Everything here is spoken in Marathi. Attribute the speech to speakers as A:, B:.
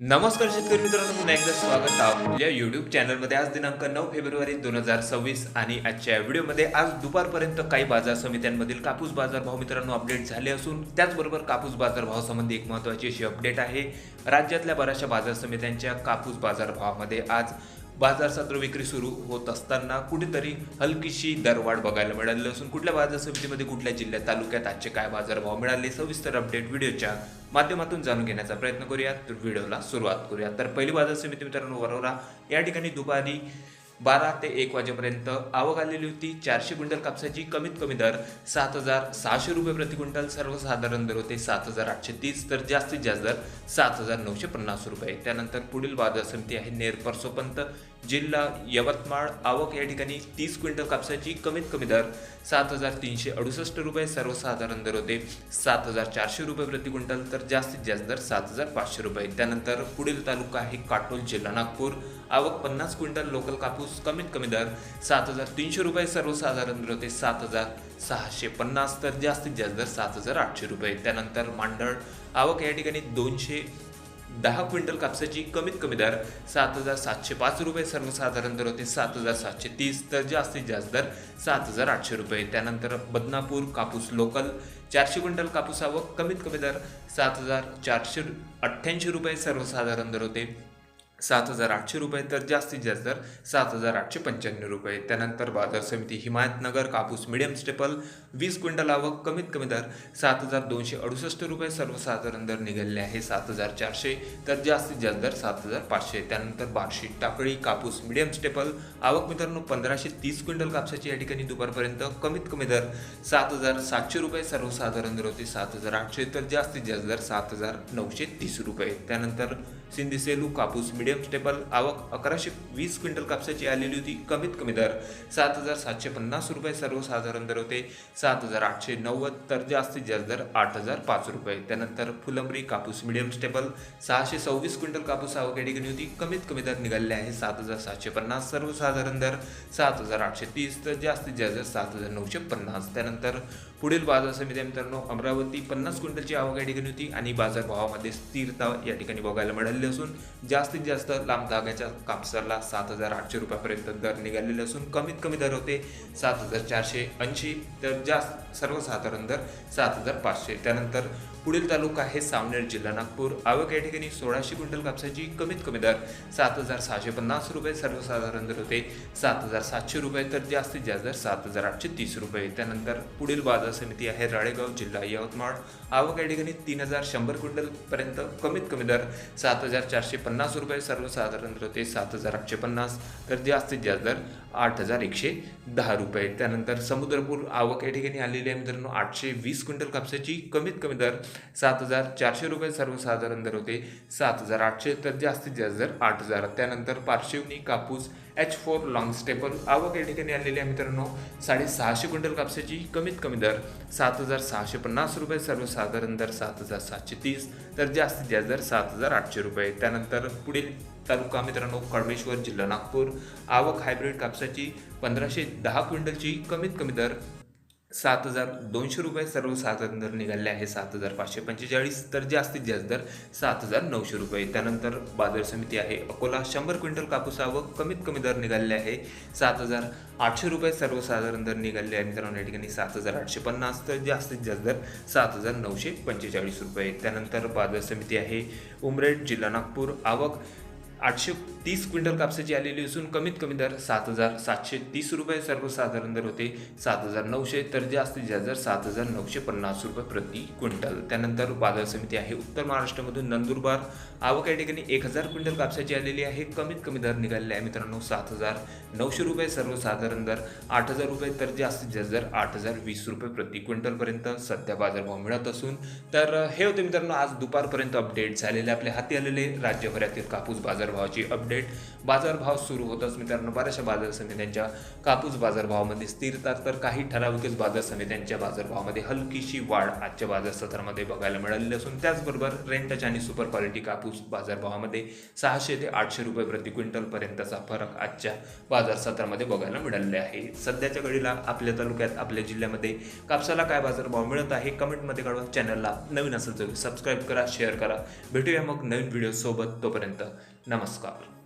A: नमस्कार शेतकरी मित्रांनो पुन्हा एकदा स्वागत आहे आपल्या युट्यूब चॅनलमध्ये आज दिनांक नऊ फेब्रुवारी दोन हजार सव्वीस आणि आजच्या व्हिडिओमध्ये आज दुपारपर्यंत काही बाजार समित्यांमधील कापूस बाजार भाव मित्रांनो अपडेट झाले असून त्याचबरोबर कापूस बाजार भावासंबंधी एक महत्त्वाची अशी अपडेट आहे. राज्यातल्या बऱ्याचशा बाजार समित्यांच्या कापूस बाजार भावामध्ये आज बाजार सत्र विक्री सुरू होत असताना कुठेतरी हलकीशी दरवाढ बघायला मिळाली असून कुठल्या बाजार समितीमध्ये कुठल्या जिल्ह्यात तालुक्यात आजचे काय बाजारभाव मिळाले सविस्तर अपडेट व्हिडिओच्या माध्यमातून जाणून घेण्याचा प्रयत्न करूयात. तर व्हिडिओला सुरुवात करूयात. तर पहिली बाजार समिती मित्रांनो वरोरा. या ठिकाणी दुपारी बारा ते एक वाजेपर्यंत आवक आलेली होती. चारशे क्विंटल कापसाची कमीत कमी दर सात हजार सहाशे रुपये प्रति क्विंटल. सर्वसाधारण दर होते सात हजार आठशे तीस तर जास्तीत जास्त दर सात हजार नऊशे पन्नास रुपये. त्यानंतर पुढील बाजार समिती आहे नेर परसोपंत जिल्हा यवतमाळ आवक या ठिकाणी तीस क्विंटल कापसाची कमीत कमी दर सात हजार तीनशे अडुसष्ट रुपये. सर्वसाधारण दर होते सात हजार चारशे रुपये प्रति क्विंटल तर जास्तीत जास्त दर सात हजार पाचशे रुपये. त्यानंतर पुढील तालुका आहे काटोल जिल्हा नागपूर. आवक पन्नास क्विंटल लोकल कापूस कमीत कमी दर सात हजार तीनशे रुपये सर्वसाधारण दर होते सात हजार सहाशे पन्नास तर जास्तीत जास्त दर सात हजार आठशे रुपये. त्यानंतर मांडळ आवक या ठिकाणी दोनशे दहा क्विंटल कापसाची कमीत कमी दर सात हजार सातशे पाच रुपये सर्वसाधारण दर होते सात हजार सातशे तीस तर जास्तीत जास्त दर सात हजार आठशे रुपये. त्यानंतर बदनापूर कापूस लोकल चारशे क्विंटल कापूस आवक कमीत कमी दर सात हजार चारशे अठ्ठ्याऐंशी रुपये सर्वसाधारण दर होते सात हजार आठशे रुपये तर जास्तीत जास्त दर सात हजार आठशे पंच्याण्णव रुपये. त्यानंतर बाजार समिती हिमायतनगर कापूस मिडियम स्टेपल वीस क्विंटल आवक कमीत कमी दर सात हजार दोनशे अडुसष्ट रुपये. सर्वसाधारण दर निघाले आहे सात हजार चारशे. तर जास्तीत जास्त दर सात हजार पाचशे. त्यानंतर बार्शी टाकळी कापूस मिडियम स्टेपल आवक मित्रांनो पंधराशे तीस क्विंटल कापसाची या ठिकाणी दुपारपर्यंत कमीत कमी दर सात हजार सातशे रुपये. सर्वसाधारण दर होते सात हजार आठशे. तर जास्तीत जास्त दर सात हजार नऊशे तीस रुपये. त्यानंतर सिंधी सेलू कापूस मिडियम स्टेबल आवक अकराशे वीस क्विंटल कापसाची आलेली होती. कमीत कमी दर सात हजार सातशे पन्नास रुपये सर्वसाधारण दर होते. सात हजार आठशे नव्वद तर जास्तीत जास्त दर आठ हजार पाच रुपये. त्यानंतर फुलंबरी कापूस मिडियम स्टेबल सहाशे सव्वीस क्विंटल कापूस आवक या ठिकाणी होती. कमीत कमी दर निघालेले आहे सात हजार सातशे पन्नास सर्वसाधारण दर सात हजार आठशे तीस तर जास्तीत जास्त दर सात हजार नऊशे पन्नास. त्यानंतर पुढील बाजार समिती मित्रांनो अमरावती पन्नास क्विंटलची आवक या ठिकाणी होती आणि बाजारभावामध्ये स्थिरता या ठिकाणी बघायला मिळाली. असून जास्तीत जास्त लांब धाग्याच्या कापसाला सात हजार आठशे रुपयापर्यंत दर निघालेले असून कमीत कमी दर होते सात हजार चारशे ऐंशी तर जास्त सर्वसाधारण दर सात हजार पाचशे. त्यानंतर पुढील तालुका आहे सावनेर जिल्हा नागपूर. आवक या ठिकाणी सोळाशे क्विंटल कापसाची कमीत कमी दर सात हजार सहाशे पन्नास रुपये सर्वसाधारण दर होते सात हजार सातशे रुपये तर जास्तीत जास्त दर सात हजार आठशे तीस रुपये. त्यानंतर पुढील बाजार समिती आहे राळेगाव जिल्हा यवतमाळ. आवक या ठिकाणी तीन हजार शंभर क्विंटल पर्यंत कमीत कमी दर सात हजार चारशे पन्नास रुपये सर्वसाधारण दर होते सात हजार आठशे पन्नास तर जास्तीत जास्त दर आठ हजार एकशे दहा रुपये. त्यानंतर समुद्रपूर आवक या ठिकाणी आलेली आहे मित्रांनो आठशे वीस क्विंटल कापसाची कमीत कमी दर सात हजार चारशे रुपये सर्वसाधारण दर होते. सात हजार आठशे तर जास्तीत जास्त दर आठ हजार. त्यानंतर पार्श्वनी कापूस एच फोर लॉंग स्टेपल आवक या ठिकाणी आलेली आहे मित्रांनो. साडेसहाशे क्विंटल कापसाची कमीत कमी दर सात हजार सहाशे पन्नास रुपये सर्वसाधारण दर सात हजार सातशे तीस तर जास्तीत जास्त दर सात हजार आठशे रुपये. त्यानंतर पुढील तालुका मित्रांनो कळमेश्वर जिल्हा नागपूर. आवक हायब्रिड कापसाची पंधराशे दहा क्विंटलची कमीत कमी दर सात हजार दोनशे रुपये सर्व साधारण दर निघाले आहे. सात हजार पाचशे पंचेचाळीस तर जास्तीत जास्त दर सात हजार नऊशे रुपये. त्यानंतर बाजार समिती आहे. अकोला शंभर क्विंटल कापूस आवक कमीत कमी दर निघाले आहे. सात हजार आठशे रुपये सर्वसाधारण दर निघाले आहे. मित्रांनो या ठिकाणी सात हजार आठशे पन्नास तर जास्तीत जास्त दर सात हजार नऊशे पंचेचाळीस रुपये. त्यानंतर बाजार समिती आहे. उमरेड जिल्हा नागपूर आवक आठशे तीस क्विंटल कापसाची आलेली असून कमीत कमी दर सात हजार सातशे तीस रुपये सर्वसाधारण दर होते. सात हजार नऊशे तर जास्तीत जास्त दर सात हजार नऊशे पन्नास रुपये प्रति क्विंटल. त्यानंतर बाजार समिती आहे उत्तर महाराष्ट्रामधून नंदुरबार. आवक या ठिकाणी एक हजार क्विंटल कापसाची आलेली आहे. कमीत कमी दर निघालेले आहे मित्रांनो सात हजार नऊशे रुपये सर्वसाधारण दर. आठ हजार रुपये तर जास्तीत जास्त दर आठ हजार वीस रुपये प्रति क्विंटलपर्यंत सध्या बाजारभाव मिळत असून. तर हे होते मित्रांनो आज दुपारपर्यंत अपडेट झालेले आपल्या हाती आलेले राज्यभरातील कापूस बाजार बाजारभावाची अपडेट बाजारभाव सुरू होताच मित्रांनो. बऱ्याचशा बाजार समित्यांच्या कापूस बाजारभावामध्ये स्थिरता तर काही ठराविकच बाजार समित्यांच्या बाजारभावामध्ये हलकीशी वाढ आजच्या बाजार सत्रामध्ये बघायला मिळालेली असून त्याचबरोबर रेंटच आणि सुपर क्वालिटी कापूस बाजारभावामध्ये सहाशे ते आठशे रुपये प्रति क्विंटलपर्यंतचा फरक आजच्या बाजार सत्रामध्ये बघायला मिळालेला आहे. सध्याच्या घडीला आपल्या तालुक्यात आपल्या जिल्ह्यामध्ये कापसाला काय बाजारभाव मिळत आहे कमेंटमध्ये कळवा. चॅनलला नवीन असेल तर सबस्क्राईब करा शेअर करा. भेटूया मग नवीन व्हिडिओ सोबत तोपर्यंत नमस्कार